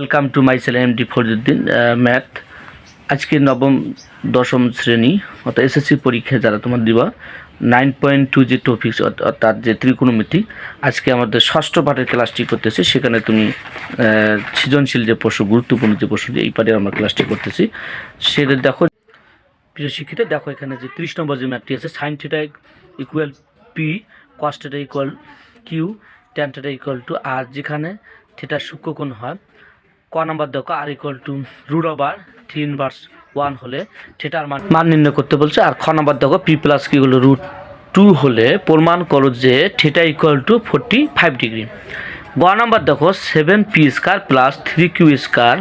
Welcome to my channel MD Fariduddin math আজকে নবম, দশম শ্রেণি, অর্থাৎ এসএসসি পরীক্ষায় যারা তোমার দিবা নাইন পয়েন্ট টু যে টপিক্স অর্থাৎ যে ত্রিকোণমিতি, আজকে আমাদের ষষ্ঠ পাঠের ক্লাসটি করতেছি, সেখানে তুমি সৃজনশীল যে প্রশ্ন, গুরুত্বপূর্ণ যে প্রশ্নটি এই পাঠে আমরা ক্লাসটি করতেছি। সেটা দেখো, প্রিয় শিক্ষিত, দেখো এখানে যে ত্রিশ নম্বর যে ম্যাথটি আছে sine theta equal P cos theta equal Q tan equal to R যেখানে থিটা সূক্ষ্মকোণ হয়। ক নাম্বার দেখো R equal to root over three inverse one হলে থিটার মান মান নির্ণয় করতে বলছে। আর খ নাম্বার দেখো পি প্লাস কি হলো রুট টু হলে প্রমাণ করো যে theta equal to forty five degree গ নাম্বার দেখো seven P square plus three Q square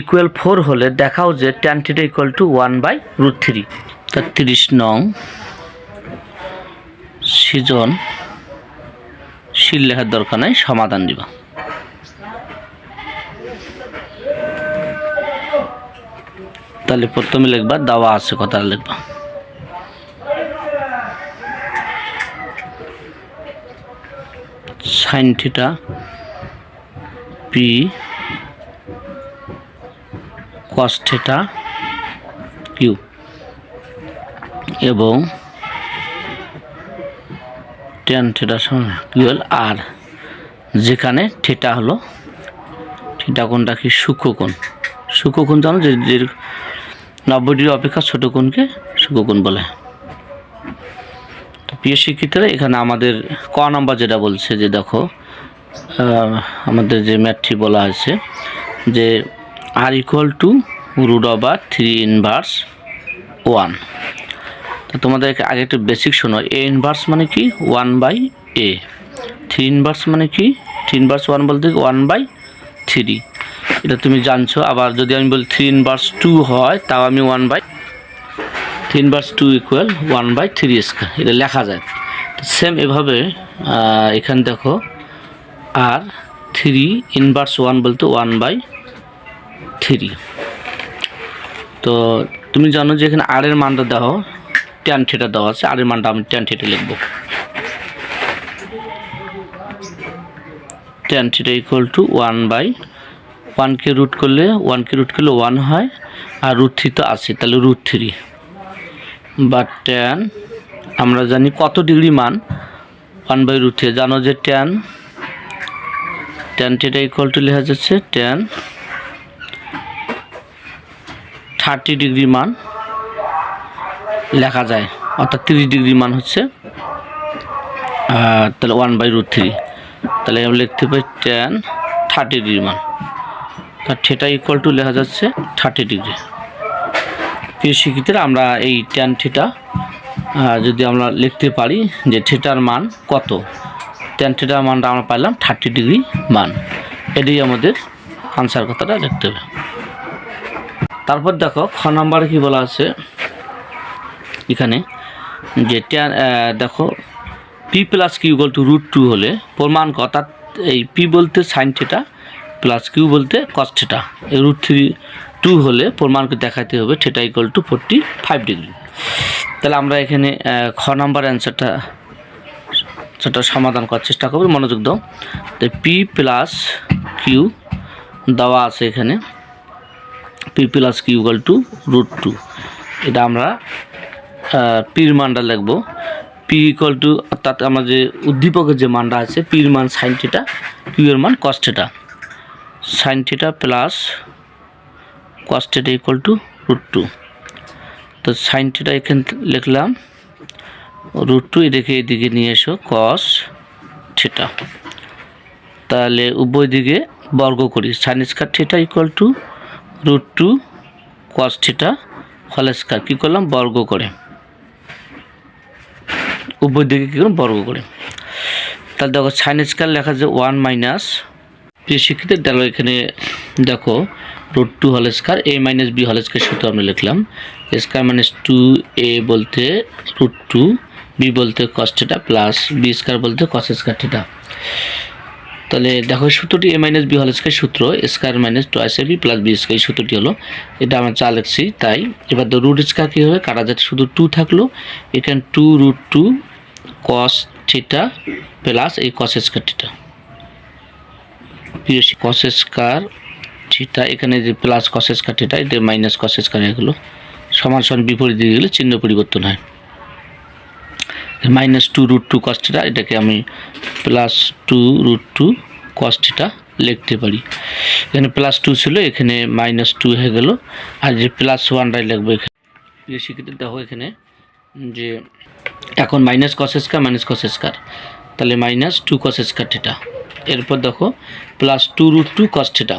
equal four হলে দেখাও যে tan theta equal to one by root three তেত্রিশ নং সিজন শিল লেখার দরকার নাই, সমাধান দিবা। তাহলে প্রথমে লিখবা, দাওয়া আছে কথাটা লিখবা। Sine theta P cos theta Q এবং টেন থিটা কিউএল আর যেখানে থিটা হলো থিটা কোনটা কি? সূক্ষ্মকোণ সূক্ষ্মকোণ জানো যে যে নব্বই ডিগ্রি অপেক্ষা ছোটো কোণকে সূক্ষ্মকোণ বলে। তো প্রিয় শিক্ষিতরা, এখানে আমাদের ক নাম্বার যেটা বলছে যে দেখো আমাদের যে ম্যাথটি বলা আছে যে R equal to root over three inverse one. তো তোমাদের আগে একটু বেসিক শোনো। এ ইনভার্স মানে কি? One by A. Three inverse মানে কি? থ্রি ইনভার্স ওয়ান বলতে ওয়ান বাই থ্রি। এটা তুমি জানছো। আবার যদি আমি বলি থ্রি ইনভার্স টু হয়, তাও আমি one by three inverse two equal one by three square এটা লেখা যায়। সেম এভাবে এখানে দেখো, আর থ্রি ইনভার্স ওয়ান বলতে ওয়ান বাই থ্রি তো তুমি জানো যে এখানে আর এর মানটা দাও ট্যান থিটা দেওয়া আছে। আর এর মানটা আমি ট্যান থিটা লিখব। Tan theta equal to one by ওয়ানকে রুট করলে ওয়ানকে রুট করলে ওয়ান হয়, আর রুট থ্রি তো আছে, তাহলে রুট থ্রি বা ট্যান আমরা জানি কত ডিগ্রি মান? ওয়ান বাই রুট থ্রি জানো যে tan tan theta equal to লেখা যাচ্ছে ট্যান থার্টি ডিগ্রি মান লেখা যায়, অর্থাৎ তিরিশ ডিগ্রি মান হচ্ছে তাহলে ওয়ান বাই রুট থ্রি তাহলে আমরা লিখতে পারি টেন থার্টি ডিগ্রি মান। তার থিটা ইকুয়াল টু লেখা যাচ্ছে থার্টি ডিগ্রি প্রিয় শিক্ষিতরা, আমরা এই টেন থিটা যদি আমরা লিখতে পারি যে থিটার মান কত? টেন থিটার মানটা আমরা পাইলাম থার্টি ডিগ্রি মান। এটাই আমাদের আনসার কথাটা লিখতে হবে। তারপর দেখো, খ নাম্বারে কি বলা আছে? এখানে যে ট্যান দেখো P plus Q to root two হলে প্রমাণ ক, অর্থাৎ এই পি বলতে সাইন থিটা প্লাস কিউ বলতে cos theta root three two হলে প্রমাণকে দেখাতে হবে theta equal to forty five degree তাহলে আমরা এখানে খ নাম্বার অ্যান্সারটা সেটা সমাধান করার চেষ্টা করব, মনোযোগ দাও। তো পি প্লাস কিউ দেওয়া আছে এখানে। P plus Q equal to root two এটা আমরা পির মানটা লিখব। পি ইকুয়াল টু অর্থাৎ আমরা যে উদ্দীপকের যে মানটা আছে পির মান সাইন থিটা কিউ এর মান cos theta sine theta plus cos theta equal to root two তো সাইন থিটা এখানে লিখলাম। রুট টু এদিকে এদিকে নিয়ে এসো কস থিটা তাহলে উভয় দিকে বর্গ করি। Sine square theta equal to root two cos theta হল স্কোয়ার কী করলাম? বর্গ করে। উভয় দিকে কী করলাম? বর্গ করে। তাহলে দেখো সাইন স্কোয়ার লেখা যে ওয়ান মাইনাস প্রিয় শিক্ষিতের দেখো এখানে দেখো রুট টু হল স্কোয়ার এ মাইনাস বি হল স্কোয়ার সূত্র আমরা লিখলাম। স্কোয়ার মাইনাস টু এ বলতে রুট টু বি বলতে cos theta plus B square বলতে কস স্কোয়ার থিটা তাহলে দেখো সূত্রটি এ মাইনাস বি হল স্কোয়ার সূত্র square minus two B plus B square সূত্রটি হলো, এটা আমরা চা লিখছি, তাই এবার তো রুট স্কোয়ার কী হবে? কাটা যাতে শুধু টু থাকল, এখানে two root two cos theta plus এই কস স্কোয়ার থিটা প্রিয় কস স্কার থিটা এখানে যে প্লাস কস স্কার থিটা এটা মাইনাস কস স্কার এগুলো সমান সমান বিপরীত দিকে গেলে চিহ্ন পরিবর্তন হয়। Minus two root two cos theta এটাকে আমি plus two root two cos theta লিখতে পারি। এখানে প্লাস টু ছিল, এখানে মাইনাস টু হয়ে গেল। আর যে প্লাস ওয়ানটাই লিখব এখানে। শিক্ষিত দেখো এখানে যে এখন মাইনাস কস স্কার মাইনাস কস স্কার তাহলে minus two cos square theta এরপর দেখো plus two root two cos theta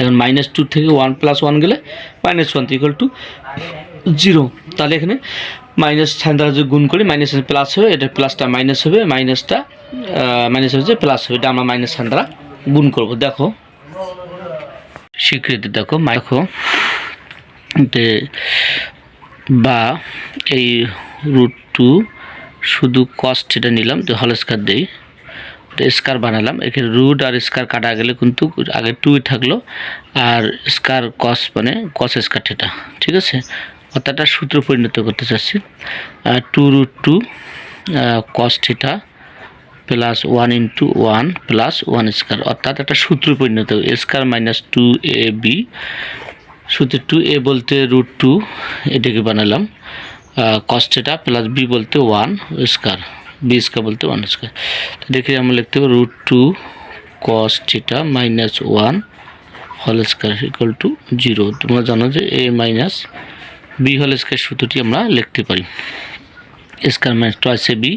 এখন মাইনাস টু থেকে ওয়ান প্লাস ওয়ান গেলে minus one equal to zero তাহলে এখানে মাইনাস সাইন দ্বারা যদি গুণ করি মাইনাস প্লাস হবে, এটা প্লাসটা মাইনাস হবে মাইনাসটা মাইনাস হচ্ছে প্লাস হবে, এটা আমরা মাইনাস সাইন দ্বারা গুণ করব। দেখো, স্বীকৃতি দেখো দেখো, যে বা এই রুট টু শুধু কস্ট এটা নিলাম তো হল স্কার দেই স্কার বানালাম। এখানে রুট আর স্কার কাটা গেলে কিন্তু আগে টুই থাকল আর স্কার কস মানে কস স্কার থিটা ঠিক আছে? অর্থাৎ একটা সূত্র পরিণত করতে চাচ্ছি। Two root two cos theta plus one into one plus one square, অর্থাৎ একটা সূত্র পরিণত। Square minus two A B, সূত্র টু এ বলতে রুট টু, এটাকে বানালাম। কস্টেটা প্লাস বি বলতে ওয়ান স্কার। বি স্কার বলতে ওয়ান স্কার তো দেখে আমরা লিখতে পারি root two cos theta minus one হল স্কয়ার ইকুয়াল টু জিরো তোমরা জানো যে এ মাইনাস বি হল স্কয়ার সূত্রটি আমরা লিখতে পারি। Square minus twice A B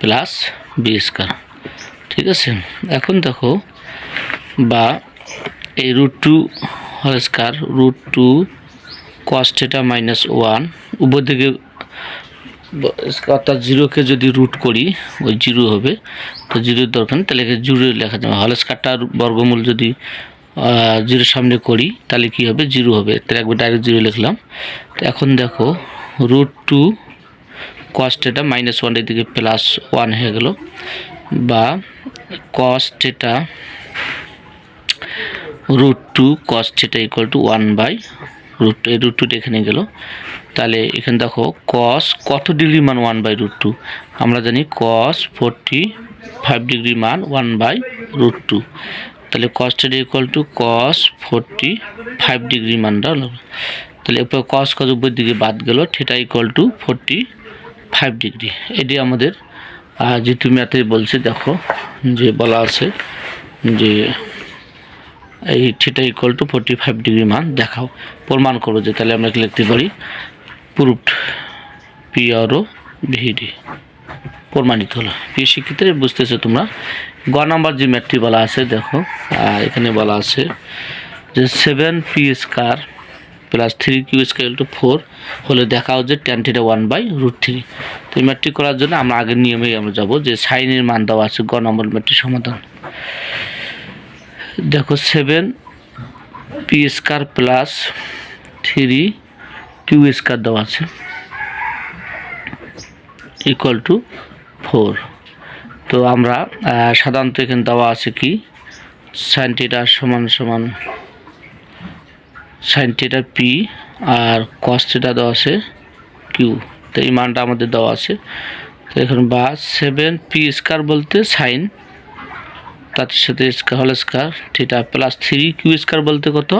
plus B square ঠিক আছে? এখন দেখো বা এই রুট টু হল square root two cos theta minus one উপর দিকে অর্থাৎ জিরোকে যদি রুট করি, ওই জিরো হবে, তো জিরোর দরকার তাহলে জিরো লেখা যাবে। হল স্কয়ারটার বর্গমূল যদি জিরোর সামনে করি, তাহলে কি হবে? জিরো হবে। তাহলে একবার ডাইরেক্ট জিরো লিখলাম। তো এখন দেখো root two cos theta minus ওয়ানের দিকে প্লাস ওয়ান হয়ে গেল, বা cos theta root two cos theta equal to one by root এই রুট টুটা এখানে গেল। তাহলে এখানে দেখো কস কত ডিগ্রি মান ওয়ান বাই রুট টু আমরা জানি কস ফোরটি ফাইভ ডিগ্রি মান ওয়ান বাই রুট টু তাহলে cos theta equal to cos forty five degree মানটা হলো। তাহলে এরপর কস কত উপর দিকে বাদ গেল theta equal to forty five degree. এটি আমাদের যেহেতু ম্যাথে বলছে, দেখো, যে বলা আছে যে এই theta equal to forty five degree মান দেখাও, প্রমাণ করো যে তাহলে আমরা লিখতে পারি? প্রুফড পি আর ও ভিডি প্রমাণিত হলো। প্রিয় শিক্ষিতরা বুঝতেছো তোমরা? গ নাম্বার যে ম্যাথটি বলা আছে, দেখো। আর এখানে বলা আছে যে seven P square plus three Q square to four হলে দেখাও যে tan theta one by root three তো এই করার জন্য আমরা আগের নিয়মেই আমরা যাব যে সাইনের মান দেওয়া আছে গ নম্বর ম্যাথটির সমাধান। দেখো seven P square plus three Q square দেওয়া আছে। ইকুয়াল টু ফোর তো আমরা সাধারণত এখানে দেওয়া আছে কি? সাইন থিটা সমান সমান সাইন থিটা পি আর কস থিটা দেওয়া আছে কিউ তো এই মানটা আমাদের দেওয়া আছে। তো এখন বা সেভেন পি স্কোয়ার বলতে সাইন তার সাথে স্কোয়ার হল square theta plus three Q square বলতে কত?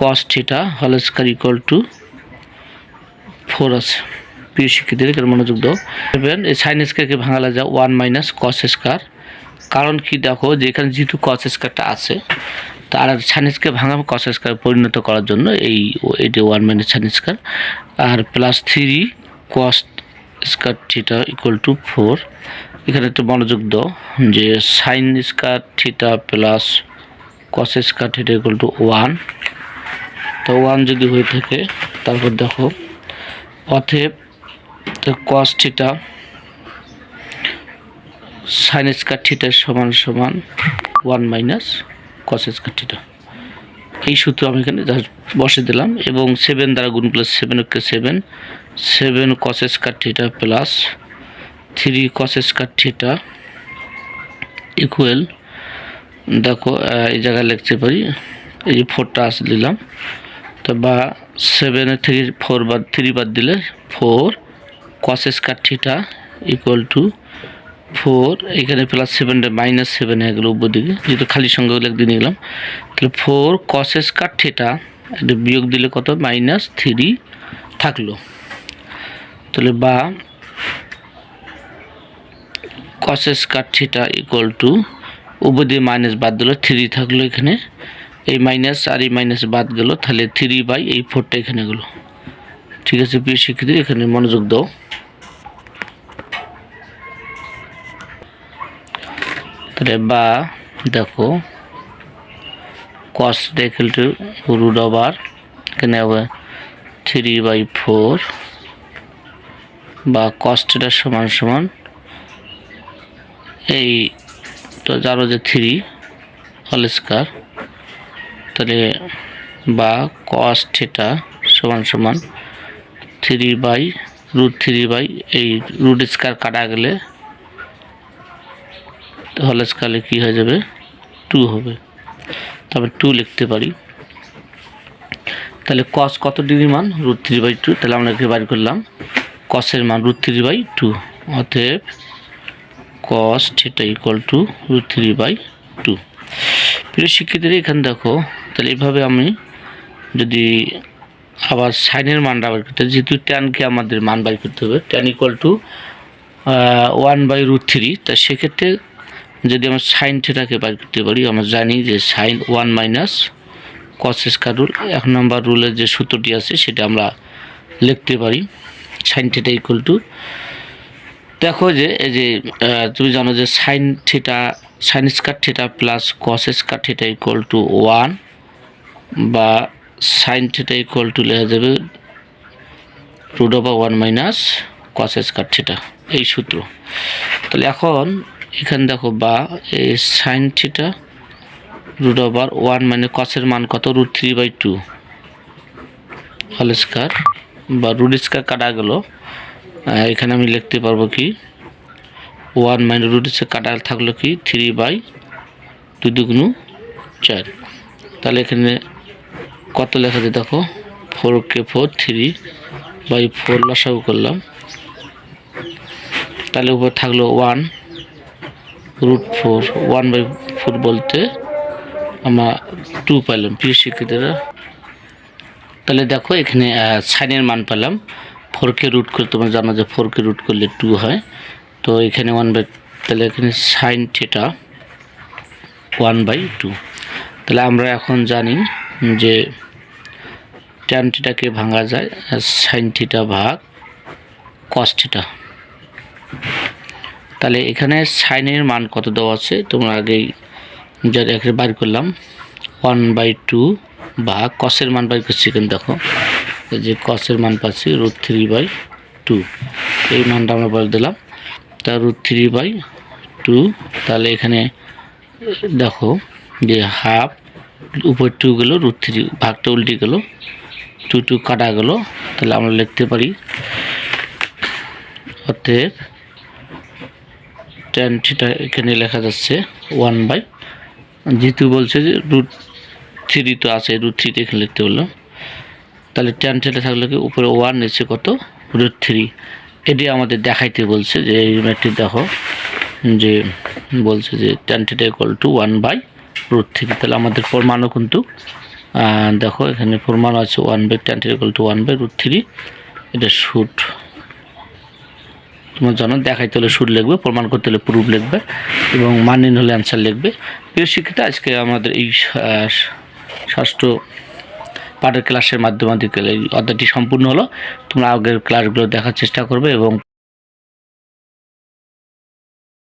কস থিটা হল স্কোয়ার ইকুয়াল টু ফোর আছে। প্রিয় শিক্ষিতদের এখানে মনোযোগ দাও। এই সাইন স্কোয়ারকে ভাঙালা যায় ওয়ান মাইনাস কস স্কোয়ার কারণ কি দেখো, যে এখানে যেহেতু কস স্কোয়ারটা আছে, তার সাইন স্কোয়ার ভাঙা কস স্কোয়ার পরিণত করার জন্য এই যে one minus sine square R plus three cos square theta equal to four এখানে একটু মনোযোগ দাও, যে sine square theta plus cos square theta equal to one তো ওয়ান যদি হয়ে থাকে, তারপর দেখো তো কস থিটা সাইন স্কোয়ার থিটার সমান সমান one minus cos square theta এই সূত্র আমি এখানে বসে দিলাম এবং সেভেন দ্বারা গুণ plus seven okay seven seven cos square theta plus three cos square theta equal দেখো এই জায়গায় লিখতে পারি, এই যে ফোরটা আসে দিলাম। তো বা সেভেনের থেকে ফোর বাদ থ্রি বাদ দিলে four cos square theta equal to four এখানে প্লাস সেভেন মাইনাস সেভেন হয়ে গেলো উপর দিকে। যেহেতু খালি সঙ্গে সংখ্যাগুলো একদিন নিলাম। তাহলে ফোর কস স্কার থেটা বিয়োগ দিলে কত? মাইনাস থ্রি থাকল। তাহলে বা cos square theta equal to উপর দিয়ে মাইনাস বাদ দিল থ্রি থাকল এখানে। এই মাইনাস আর এই মাইনাস বাদ গেল, তাহলে থ্রি বাই এই ফোরটা এখানে গেলো। ঠিক আছে, প্রিয় শিক্ষার্থী, এখানে মনোযোগ দাও। তাহলে বা, দেখো cos equal to root over এখানে হবে থ্রি বাই ফোর বা কস্টটা সমান সমান এই, তো জানো যে থ্রি হল স্কোয়ার তাহলে বা কস থিটা সমান সমান three by root three by এই রুট স্কোয়ার কাটা গেলে হল স্কোয়ারে কী হয়ে যাবে? টু হবে। তারপর টু লিখতে পারি। তাহলে কস কত ডিগ্রি মান? রুট থ্রি বাই টু তাহলে আমরা এখানে বার করলাম। কসের মান রুট থ্রি বাই টু অতএব cos theta equal to root three by two প্রিয় শিক্ষিতরা এখানে দেখো তাহলে এইভাবে আমি যদি আবার সাইনের মানটা বার করতে যেহেতু ট্যানকে আমাদের মান বাই করতে হবে tan equal to one by root three তা সেক্ষেত্রে যদি আমরা সাইন থেটাকে বার করতে পারি, আমরা জানি যে sine one minus cos square rule এক নম্বর রুলের যে সূত্রটি আছে, সেটা আমরা লিখতে পারি। সাইন থিটা ইকুয়াল টু দেখো যে, এই যে তুমি জানো যে sine theta sine square theta plus cos square theta equal to one বা সাইন থিটা ইকুয়াল টু লেখা যাবে root over one minus cos square theta এই সূত্র। তাহলে এখন এখানে দেখো বা এই sine theta root over one মানে কসের মান কত? রুট থ্রি বাই টু হল স্কয়ার বা রুট স্কয়ার কাটা গেল। এখানে আমি লিখতে পারব কি? ওয়ান মাইনাস রুট স্কয়ার কাটা থাকল কি? থ্রি বাই দুই দুগুণু চার। তাহলে এখানে কত লেখা যায় দেখো? ফোর কে ফোর, থ্রি বাই ফোর লসাগু করলাম। তাহলে উপর থাকল one, root four, one by four বলতে আমরা টু পাইলাম প্রিয় শিক্ষিতরা। তাহলে দেখো, এখানে সাইনের মান পেলাম। ফোরকে রুট করে তোমরা জানো যে ফোরকে রুট করলে টু হয়। তো এখানে ওয়ান বাই, তাহলে এখানে sine theta one by two. তাহলে আমরা এখন জানি যে ট্যান থিটাকে ভাঙা যায় সাইন থিটা ভাগ কস তাহলে এখানে সাইনের মান কত দেওয়া আছে? তোমরা আগেই যার এখানে বাইর করলাম। ওয়ান বাই টু বা কসের মান বাই করছি এখানে দেখো। যে কসের মান পাচ্ছি রুট থ্রি বাই টু এই মানটা আমরা বলে দিলাম। তা রুট থ্রি বাই টু তাহলে এখানে দেখো যে হাফ উপর টু গেলো রুট থ্রি ভাগটা উল্টে গেলো টু টু কাটা গেলো, তাহলে আমরা লিখতে পারি অতএব টেন থিটা এখানে লেখা যাচ্ছে ওয়ান বাই যেহেতু বলছে যে রুট থ্রি তো আছে রুট থ্রিতে এখানে লিখতে বললাম, তাহলে টেন থিটা থাকলে কি উপরে ওয়ান এসে কত? রুট থ্রি এটি আমাদের দেখাইতে বলছে যে এই ম্যাটটি দেখো, যে বলছে যে ten theta equal to one by three তাহলে আমাদের প্রমাণও কিন্তু দেখো এখানে প্রমাণ আছে one by ten equal to one by root three এটা শুট তোমার জানো, দেখাইতে হলে সুর লিখবে, প্রমাণ করতে হলে প্রুফ লিখবে, এবং মানিন হলে অ্যান্সার লিখবে। প্রিয় শিক্ষিত, আজকে আমাদের এই ষষ্ঠ পাঠের ক্লাসের মাধ্যমে আমাদের অধ্যায়টি সম্পূর্ণ হলো। তোমরা আগের ক্লাসগুলো দেখার চেষ্টা করবে এবং